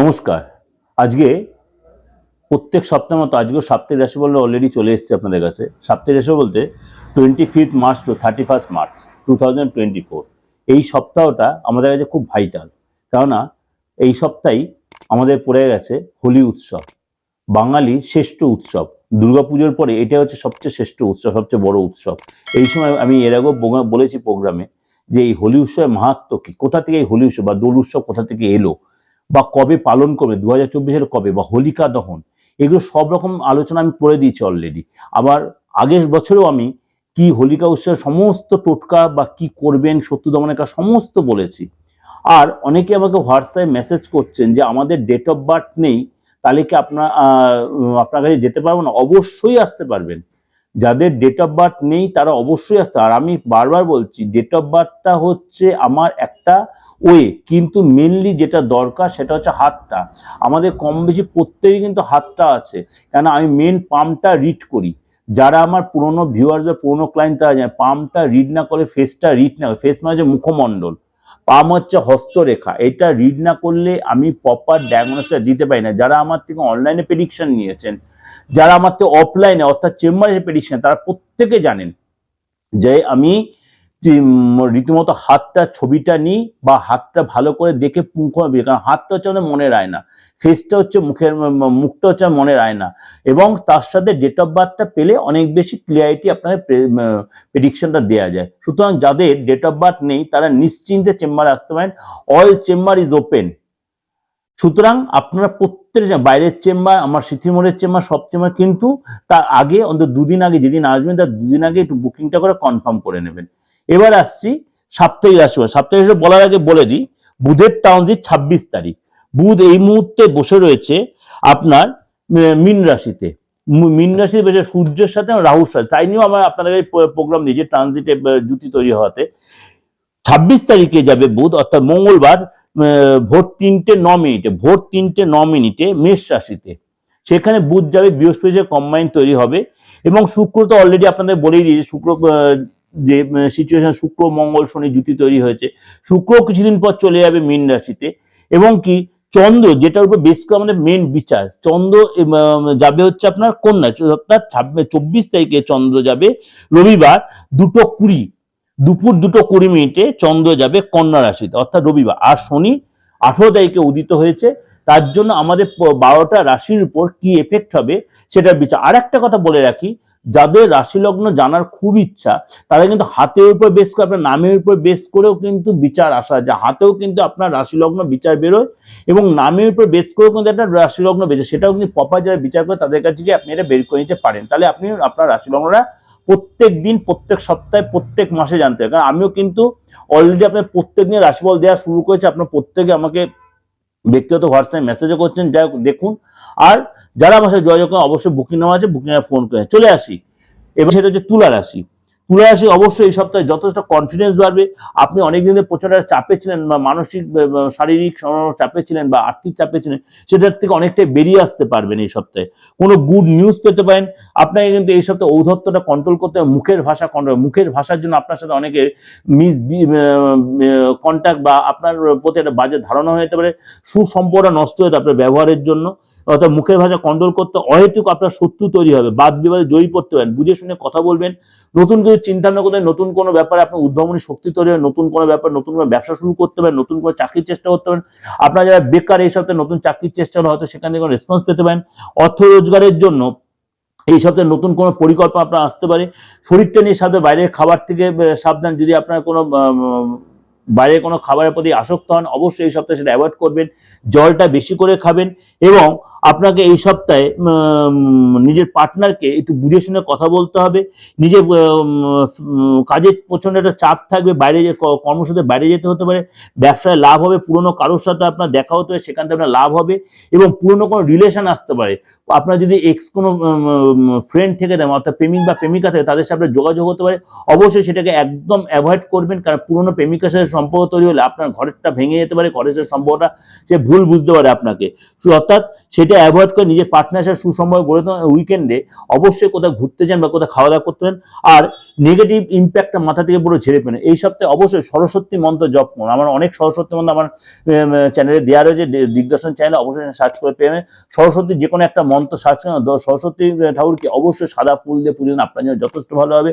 নমস্কার। আজকে প্রত্যেক সপ্তাহ মতো আজকেও সাপ্তাহিক রাশি বলে অলরেডি চলে এসেছে আপনাদের কাছে। সাপ্তাহিক রাশি বলতে twenty fifth March to thirty first March two thousand twenty four এই সপ্তাহটা আমাদের কাছে খুব ভাইটাল কেননা এই সপ্তাহেই আমাদের পড়ে গেছে হোলি উৎসব। বাঙালির শ্রেষ্ঠ উৎসব। দুর্গাপুজোর পরে এটা হচ্ছে সবচেয়ে শ্রেষ্ঠ উৎসব, সবচেয়ে বড় উৎসব। এই সময় আমি এর আগেও বলেছি প্রোগ্রামে যে এই হোলি উৎসবের মাহাত্ম কি? কোথা থেকে এই হোলি উৎসব বা দোল উৎসব কোথা থেকে এলো? বা কবে পালন করবে দু হাজার চব্বিশের কবে বা হোলিকা দহন, এগুলো সব রকম আলোচনা আমি করে দিয়েছি অলরেডি আবার আগের বছরেও আমি কি হোলিকা উৎসবের সমস্ত টোটকা বা কি করবেন, শত্রু দমনের কাজ সমস্ত বলেছি। আর অনেকে আমাকে হোয়াটসঅ্যাপে মেসেজ করছেন যে আমাদের ডেট অফ বার্থ নেই, তাহলে কি আপনার আপনার কাছে যেতে পারব না? অবশ্যই আসতে পারবেন। যাদের ডেট অফ বার্থ নেই, তারা অবশ্যই আসতে আর আমি বারবার বলছি ডেট অফ বার্থটা হচ্ছে আমার একটা ওয়ে, কিন্তু মেনলি যেটা দরকার সেটা হচ্ছে হাতটা। আমাদের কম বেশি প্রত্যেকেই কিন্তু হাতটা আছে। কেন আমি মেন পাম্পটা রিড করি। যারা আমার পুরনো ভিউয়ার্স বা পুরনো ক্লায়েন্ট তারা জানে পাম্পটা রিড না করে ফেসটা রিড না ফেস মানে হচ্ছে মুখমণ্ডল। পাম হচ্ছে হস্তরেখা। এটা রিড না করলে আমি প্রপার ডায়াগনোসিস দিতে পারি না। যারা আমার থেকে অনলাইনে প্রেডিকশন নিয়েছেন, যারা আমার থেকে অফলাইনে অর্থাৎ চেম্বারে প্রেডিকশন তারা প্রত্যেকে জানেন যে আমি রীতিমতো হাতটা, ছবিটা নিই বা হাতটা ভালো করে দেখে মুখ কারণ হাতটা হচ্ছে আমাদের মনের আয়না। ফেসটা হচ্ছে মুখের, মুখটা হচ্ছে মনে মনের আয়না। এবং তার সাথে ডেট অফ বার্থটা পেলে অনেক বেশি ক্লিয়ারিটি আপনাদের প্রেডিকশনটা দেওয়া যায়। সুতরাং যাদের ডেট অফ বার্থ নেই, তারা নিশ্চিন্তে চেম্বারে আসতে পারেন। অল চেম্বার ইজ ওপেন সুতরাং আপনারা প্রত্যেক বাইরের চেম্বার আমার সিথিমোড়ের চেম্বার সব চেম্বার কিন্তু তার আগে, অন্তত দুদিন আগে যেদিন আসবেন, তার দুদিন আগে একটু বুকিংটা করে কনফার্ম করে নেবেন। এবার আসছি সাপ্তাহিক রাশি সাপ্তাহিক রাশি বলার আগে বলে দিই, বুধের ট্রানজিট ছাব্বিশ তারিখ। বুধ এই মুহূর্তে বসে রয়েছে আপনার মীন রাশিতে। মীন রাশিতে বসে সূর্যের সাথে রাহুর সাথে। তাই নিয়েও আমার আপনাদের প্রোগ্রাম দিয়েছি ট্রানজিটে জুতি তৈরি হওয়াতে। ছাব্বিশ তারিখে যাবে বুধ, অর্থাৎ মঙ্গলবার ভোর তিনটে ন মিনিটে, ভোর তিনটে ন মিনিটে মেষ রাশিতে। সেখানে বুধ যাবে বৃহস্পতি কম্বাইন তৈরি হবে এবং শুক্র তো অলরেডি আপনাদের বলেই দিয়েছে, শুক্র যে সিচুয়েশন শুক্র, মঙ্গল, শনি জুতি তৈরি হয়েছে। শুক্র কিছুদিন পর চলে যাবে মীন রাশিতে। এবং কি, চন্দ্র, যেটার উপর বেশ আমাদের মেন বিচার, চন্দ্র যাবে হচ্ছে আপনার কন্যা অর্থাৎ ছাব্বিশ, চব্বিশ তারিখে চন্দ্র যাবে। রবিবার দুটো কুড়ি, দুপুর দুটো কুড়ি মিনিটে চন্দ্র যাবে কন্যা রাশিতে, অর্থাৎ রবিবার। আর শনি আঠেরো তারিখে উদিত হয়েছে। তার জন্য আমাদের বারোটা রাশির উপর কি এফেক্ট হবে সেটার বিচার। আর একটা কথা বলে রাখি যাদের রাশি লগ্ন জানার খুব ইচ্ছা তারা কিন্তু হাতের উপর বেস করে, আপনার নামের উপর বেস করেও কিন্তু বিচার আসা যায়। হাতেও কিন্তু আপনার রাশি লগ্ন বিচার বেরোয় এবং নামের উপর বেস করেও কিন্তু একটা রাশি লগ্ন বেরোয় সেটাও কিন্তু পপা যারা বিচার করে তাদের কাছে গিয়ে আপনি এটা বের করে নিতে পারেন। তাহলে আপনি আপনার রাশি লগ্নটা প্রত্যেক দিন, প্রত্যেক সপ্তাহে, প্রত্যেক মাসে জানতে হবে কারণ আমিও কিন্তু অলরেডি আপনার প্রত্যেক দিন রাশিফল দেওয়া শুরু করেছে। আপনার প্রত্যেকে আমাকে ব্যক্তিগত হোয়াটসঅ্যাপে মেসেজও করছেন। যাই দেখুন। আর যারা আমার সাথে যোগাযোগ করেন, অবশ্যই বুকিং নেওয়া আছে বুকিং ফোন করে। চলে আসি। এবার সেটা হচ্ছে তুলা রাশি। তুলা রাশি অবশ্যই এই সপ্তাহে যথেষ্ট কনফিডেন্স বাড়বে। আপনি অনেক দিন ধরে প্রচণ্ড চাপে ছিলেন বা মানসিক শারীরিক চাপে ছিলেন বা আর্থিক চাপে ছিলেন, সেটার থেকে অনেকটাই বেরিয়ে আসতে পারবেন এই সপ্তাহে। কোনো গুড নিউজ পেতে পারেন। আপনাকে কিন্তু এই সপ্তাহে ঔদ্ধত্যটা কন্ট্রোল করতে হবে, মুখের ভাষা কন্ট্রোল মুখের ভাষার জন্য আপনার সাথে অনেকে মিস কন্ট্যাক্ট বা আপনার প্রতি একটা বাজে ধারণা হয়ে যেতে পারে। সুসম্পর্ক নষ্ট হয়ে আপনার ব্যবহারের জন্য। অর্থাৎ মুখের ভাষা কন্ট্রোল করতে অহেতুক আপনার শত্রু তৈরি হবে বাদ বিবাদে জয়ী পড়তে পারেন। বুঝে শুনে কথা বলবেন। নতুন কিছু চিন্তা ভাবনা করতে নতুন কোনো ব্যাপারে আপনার উদ্ভাবনী শক্তি তৈরি হবে নতুন কোনো ব্যাপার নতুন কোনো ব্যবসা শুরু করতে পারেন নতুন কোনো চাকরির চেষ্টা করতে পারেন। আপনারা যারা বেকার এই সপ্তাহে নতুন চাকরির চেষ্টা হলে হয়তো সেখান কোনো রেসপন্স পেতে পারেন। অর্থ রোজগারের জন্য এই সপ্তাহে নতুন কোনো পরিকল্পনা আপনার আসতে পারে। শরীরটা নিয়ে সাথে বাইরের খাবার থেকে সাবধান। যদি আপনার কোনো আহ, বাইরের কোনো খাবারের প্রতি আসক্ত হন অবশ্যই এই সপ্তাহে সেটা অ্যাভয়েড করবেন। জলটা বেশি করে খাবেন এবং আপনাকে এই সপ্তাহে নিজের পার্টনারকে একটু বুঝে শুনে কথা বলতে হবে। নিজের কাজের প্রচণ্ড একটা চাপ থাকবে, বাইরে কর্মসূত্রে বাইরে যেতে হতে পারে। ব্যবসায় লাভ হবে, পুরনো কারোর সাথে আপনার দেখা হতে হবে সেখান থেকে আপনার লাভ হবে এবং পুরনো কোনো রিলেশন আসতে পারে। আপনার যদি এক্স কোনো ফ্রেন্ড থেকে দেন, অর্থাৎ প্রেমিক বা প্রেমিকা থেকে, তাদের সাথে আপনার যোগাযোগ হতে পারে। অবশ্যই সেটাকে একদম অ্যাভয়েড করবেন, কারণ পুরনো প্রেমিকার সাথে সম্পর্ক তৈরি হলে আপনার ঘরেরটা ভেঙে যেতে পারে, ঘরের সাথে সম্পর্কটা সে ভুল বুঝতে পারে আপনাকে। অর্থাৎ সেটা অ্যাভয়েড করে নিজের পার্টনার সাথে সুসম্পর্ক গড়ে তোলেন উইকেন্ডে অবশ্যই কোথাও ঘুরতে যান বা কোথাও খাওয়া দাওয়া করতে আর নেগেটিভ ইম্প্যাক্টটা মাথা থেকে পুরো ঝেড়ে ফেলেন। এই সপ্তাহে অবশ্যই সরস্বতী মন্ত্র জপ করুন। আমার অনেক সরস্বতী মন্ত্র আমার চ্যানেলে দেওয়া রয়েছে। দিগদর্শন চ্যানেলে অবশ্যই সার্চ করে পেয়ে। সরস্বতী যে কোনো একটা মন্ত্র সার্চ করেন সরস্বতী ঠাকুরকে অবশ্যই সাদা ফুল দিয়ে পুজো আপনার জন্য যথেষ্ট ভালো হবে।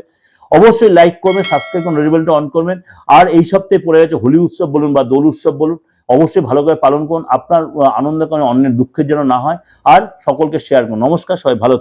অবশ্যই লাইক করবেন সাবস্ক্রাইব করুন নোটিফিকেশনটা অন করবেন। আর এই সপ্তাহে পড়ে গেছে হোলি উৎসব বলুন বা দোল উৎসব বলুন। অবশ্যই ভালো করে পালন করুন। আপনার আনন্দ কারণে অন্যের দুঃখের যেন না হয়। আর সকলকে শেয়ার করুন। নমস্কার, সবাই ভালো।